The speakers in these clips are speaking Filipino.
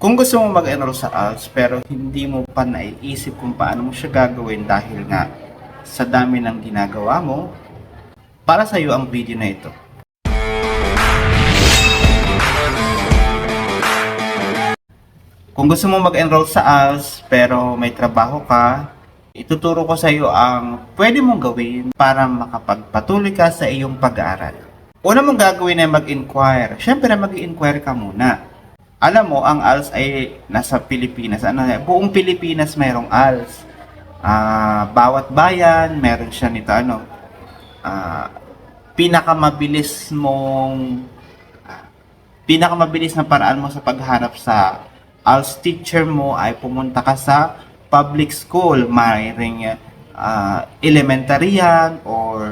Kung gusto mo mag-enroll sa ALS pero hindi mo pa naiisip kung paano mo siya gagawin dahil nga sa dami ng ginagawa mo, para sa iyo ang video na ito. Kung gusto mo mag-enroll sa ALS pero may trabaho ka, ituturo ko sa iyo ang pwede mong gawin para makapagpatuloy ka sa iyong pag-aaral. Una mong gagawin ay mag-inquire. Siyempre, mag-inquire ka muna. Alam mo, ang ALS ay nasa Pilipinas. Ano, buong Pilipinas mayroong ALS. Ah, bawat bayan, meron siya nito ano. Ah, pinakamabilis mong ah, pinakamabilis na paraan mo sa paghanap sa ALS teacher mo ay pumunta ka sa public school, mayroong ah, elementary yan or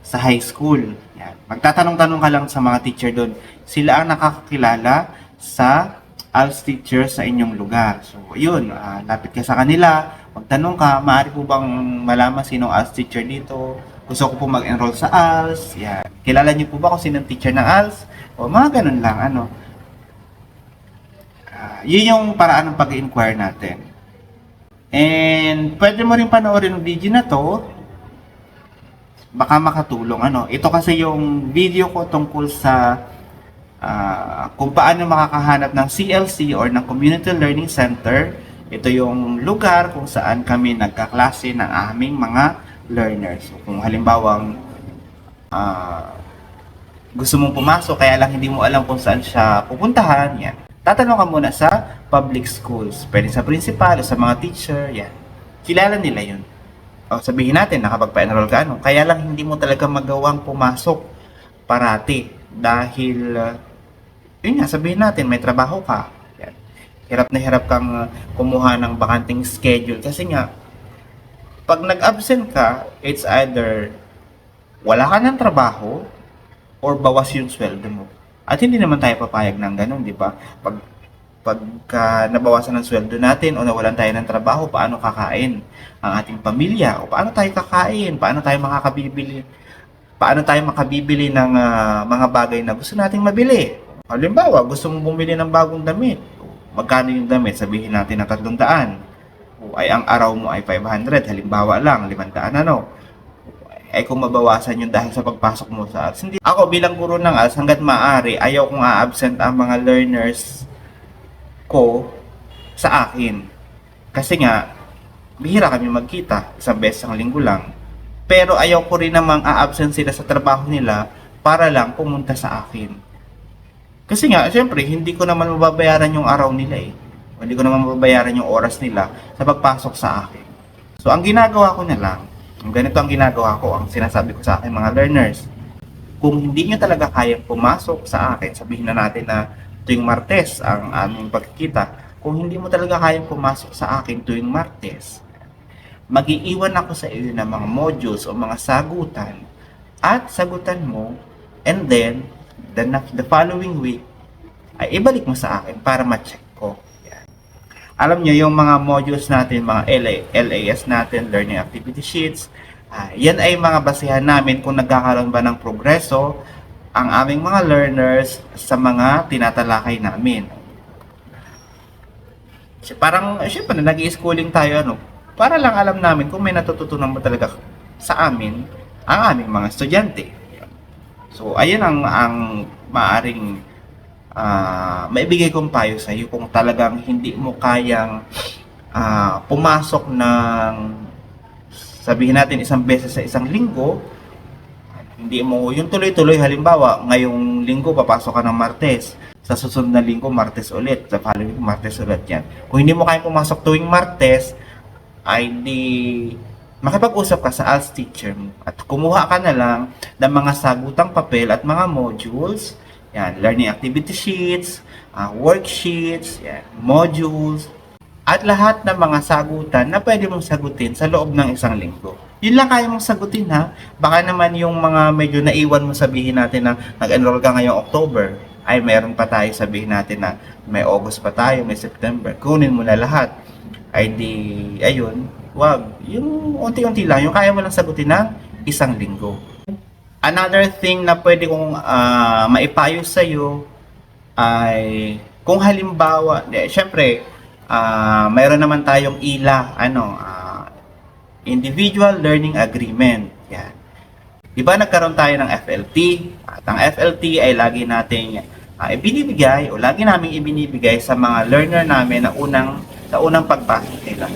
sa high school. Yan. Magtatanong-tanong ka lang sa mga teacher doon. Sila ang nakakakilala sa ALS teacher sa inyong lugar. So, yun, ah, lapit ka sa kanila, magtanong ka, maaari po bang malaman sinong ALS teacher dito? Gusto ko po mag-enroll sa ALS. Yan. Kilala niyo po ba kung sinong teacher ng ALS? O mga ganun lang, ano. Ah, yun yung paraan ng pag-inquire natin. And pwede mo rin panoorin ang video na to baka makatulong ano. Ito kasi yung video ko tungkol sa ah, kung paano makakahanap ng CLC or ng Community Learning Center. Ito yung lugar kung saan kami nagkaklase ng aming mga learners. So, kung halimbawang ah, gusto mong pumasok kaya lang hindi mo alam kung saan siya pupuntahan, yan. Tatanong ka muna sa public schools. Pwede sa principal o sa mga teacher, yan. Kilala nila yun o sabihin natin nakapagpa-enroll ka ano, kaya lang hindi mo talaga magawang pumasok parati dahil uh, yun nga sabihin natin may trabaho ka. Yan. Hirap na hirap kang uh, kumuha ng bakanting schedule kasi nga pag nag-absent ka, it's either wala ka ng trabaho or bawas yung sweldo mo. At hindi naman tayo papayag ng ganun, di ba? Pag pagka nabawasan ng sweldo natin o nawalan tayo ng trabaho, paano kakain ang ating pamilya? O paano tayo kakain? Paano tayo makakabibili? Paano tayo makabibili ng ah, mga bagay na gusto nating mabili? Halimbawa, gusto mong bumili ng bagong damit. Magkano yung damit? Sabihin natin na 300. O ay ang araw mo ay 500. Halimbawa lang, 500 ano? ay kung mabawasan yun dahil sa pagpasok mo sa ALS. Hindi, ako bilang guro ng ALS, hanggat maaari, ayaw kong a-absent ang mga learners ko sa akin. Kasi nga, bihira kami magkita, isang beses ang linggo lang. Pero ayaw ko rin namang a-absent sila sa trabaho nila para lang pumunta sa akin. Kasi nga, syempre, hindi ko naman mababayaran yung araw nila eh. Hindi ko naman mababayaran yung oras nila sa pagpasok sa akin. So, ang ginagawa ko na lang, ang ganito ang ginagawa ko, ang sinasabi ko sa akin mga learners, kung hindi nyo talaga kayang pumasok sa akin, sabihin na natin na tuwing Martes ang aming pagkikita, kung hindi mo talaga kayang pumasok sa akin tuwing Martes, magiiwan ako sa iyo ng mga modules o mga sagutan at sagutan mo and then the, the following week ay ibalik mo sa akin para ma-check ko. Yan. Alam nyo, yung mga modules natin, mga LA, LAS natin, Learning Activity Sheets, ah, yan ay mga basihan namin kung nagkakaroon ba ng progreso ang aming mga learners sa mga tinatalakay namin. Si- Parang, syempre, nag-i-schooling tayo, ano, para lang alam namin kung may natututunan mo talaga sa amin, ang aming mga estudyante. So, ayun ang, ang maaring ah, maibigay kong payo sa iyo kung talagang hindi mo kayang ah, pumasok ng sabihin natin isang beses sa isang linggo, hindi mo, yung tuloy-tuloy, halimbawa, ngayong linggo, papasok ka ng Martes. Sa susunod na linggo, Martes ulit. Sa following, Martes ulit yan. Kung hindi mo kayang pumasok tuwing Martes, ay di makipag-usap ka sa ALS teacher mo. At kumuha ka na lang ng mga sagutang papel at mga modules. Yan, learning activity sheets, ah, worksheets, yan, modules, at lahat ng mga sagutan na pwede mong sagutin sa loob ng isang linggo. Yun lang kaya mong sagutin ha. Baka naman yung mga medyo naiwan mo sabihin natin na nag-enroll ka ngayong October, ay meron pa tayo sabihin natin na may August pa tayo, may September. Kunin mo na lahat. Ay di, ayun, wag. Yung unti-unti lang, yung kaya mo lang sagutin ng isang linggo. Another thing na pwede kong ah, maipayo sa'yo ay kung halimbawa, eh, syempre, ah mayroon naman tayong ILA, ano, ah, Individual Learning Agreement. Yan. Di ba nagkaroon tayo ng FLT? At ang FLT ay lagi nating ah, ibinibigay o lagi naming ibinibigay sa mga learner namin na unang sa unang pagpasok nila.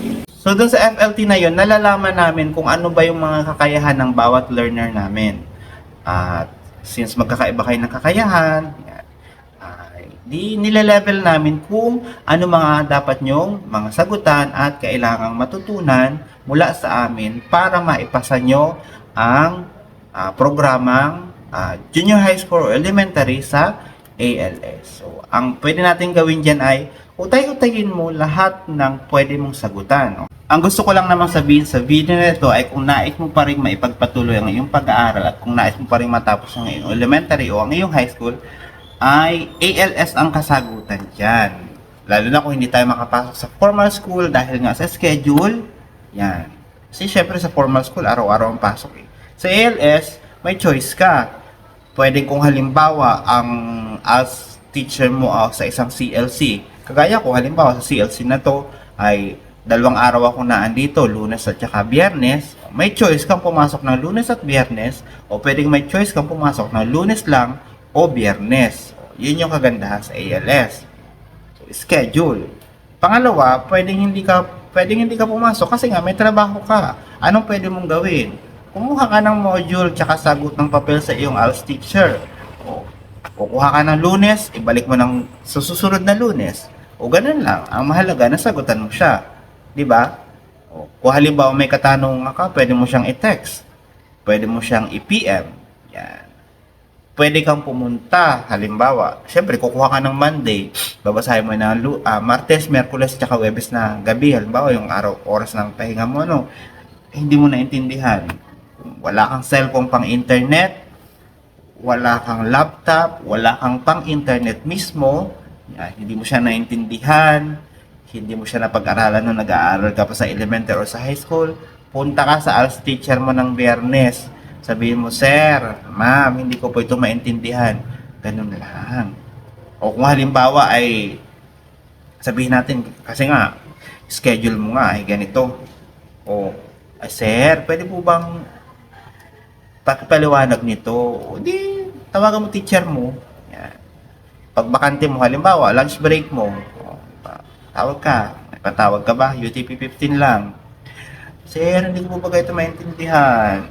So dun sa FLT na yon, nalalaman namin kung ano ba yung mga kakayahan ng bawat learner namin. At since magkakaiba kayo ng kakayahan, ay di nile-level namin kung ano mga dapat nyong mga sagutan at kailangang matutunan mula sa amin para maipasa nyo ang ah, programang ah, junior high school or elementary sa ALS. So, ang pwede natin gawin dyan ay utay-utayin mo lahat ng pwede mong sagutan. Ang gusto ko lang namang sabihin sa video na ito ay kung nais mo pa rin maipagpatuloy ang iyong pag-aaral at kung nais mo pa rin matapos ang iyong elementary o ang iyong high school, ay ALS ang kasagutan dyan. Lalo na kung hindi tayo makapasok sa formal school dahil nga sa schedule, yan. Kasi syempre sa formal school, araw-araw ang pasok eh. Sa ALS, may choice ka. Pwede kung halimbawa, ang as teacher mo ah, sa isang CLC, kagaya ko halimbawa sa CLC na to, ay dalawang araw ako na andito, lunes at saka biyernes, may choice kang pumasok ng lunes at biyernes, o pwedeng may choice kang pumasok ng lunes lang o biyernes. Yun yung kagandahan sa ALS schedule. Pangalawa, pwedeng hindi ka pwedeng hindi ka pumasok kasi nga may trabaho ka. Anong pwede mong gawin? Kumuha ka ng module tsaka sagot ng papel sa iyong ALS teacher. O, kukuha ka ng lunes, ibalik mo ng susunod na lunes. O ganun lang. Ang mahalaga, nasagutan mo siya. Di ba? O, kung halimbawa may katanungan ka, pwede mo siyang i-text. Pwede mo siyang i-PM. Yan pwede kang pumunta, halimbawa, syempre kukuha ka ng Monday, babasahin mo na ah, Martes, Merkules, tsaka Webes na gabi, halimbawa yung araw, oras ng pahinga mo, ano, hindi mo naintindihan. Wala kang cellphone pang internet, wala kang laptop, wala kang pang internet mismo, yan, hindi mo siya naintindihan, hindi mo siya napag-aralan nung nag-aaral ka pa sa elementary or sa high school, punta ka sa ALS teacher mo ng biyernes, sabihin mo, Sir, Ma'am, hindi ko po ito maintindihan. Ganun lang. O kung halimbawa ay sabihin natin, kasi nga, schedule mo nga ay ganito. O, ay, Sir, pwede po bang pakipaliwanag nito? O di, tawagan mo teacher mo. Yan. Pag bakante mo, halimbawa, lunch break mo, tawag ka. May patawag ka ba? UTP 15 lang. Sir, hindi ko po ba ito maintindihan?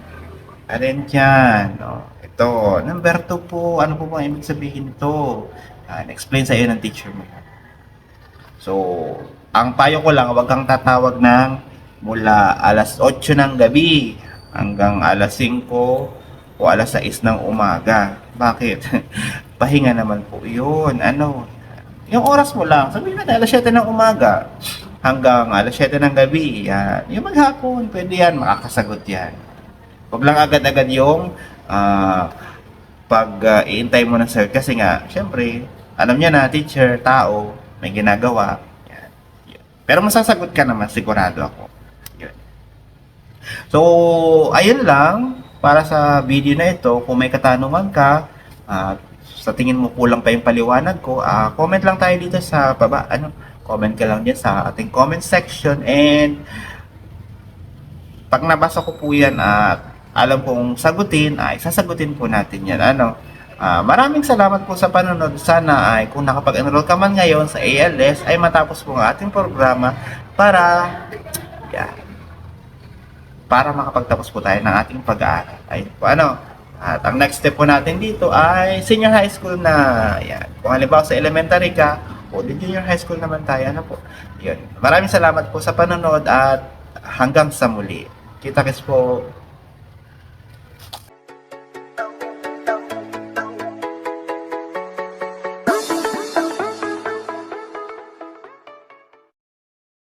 Alin dyan? No? Ito, number 2 po. Ano po bang ibig sabihin ito? Yan, explain sa iyo ng teacher mo. So, ang payo ko lang, huwag kang tatawag ng mula alas 8 ng gabi hanggang alas 5 o alas 6 ng umaga. Bakit? Pahinga naman po yun. Ano? Yung oras mo lang, sabihin natin alas 7 ng umaga hanggang alas 7 ng gabi. Yan. Yung maghapon, pwede yan, makakasagot yan. Huwag lang agad-agad yung ah, pag ah, iintay mo ng sir. Kasi nga, syempre, alam niya na, teacher, tao, may ginagawa. Yan. Pero masasagot ka naman, sigurado ako. So, ayun lang. Para sa video na ito, kung may katanungan ka, at sa tingin mo kulang pa yung paliwanag ko, ah, comment lang tayo dito sa baba. Ano, comment ka lang dyan sa ating comment section. And, pag nabasa ko po yan at alam kong sagutin, ay sasagutin po natin yan. Ano? Ah, maraming salamat po sa panonood. Sana ay kung nakapag-enroll ka man ngayon sa ALS ay matapos po ang ating programa para yan, para makapagtapos po tayo ng ating pag-aaral. Ay ano, at ang next step po natin dito ay senior high school na. Yan. Kung halimbawa sa elementary ka, o junior high school naman tayo. Ano po? Yun. Maraming salamat po sa panonood at hanggang sa muli. Kita-kits po.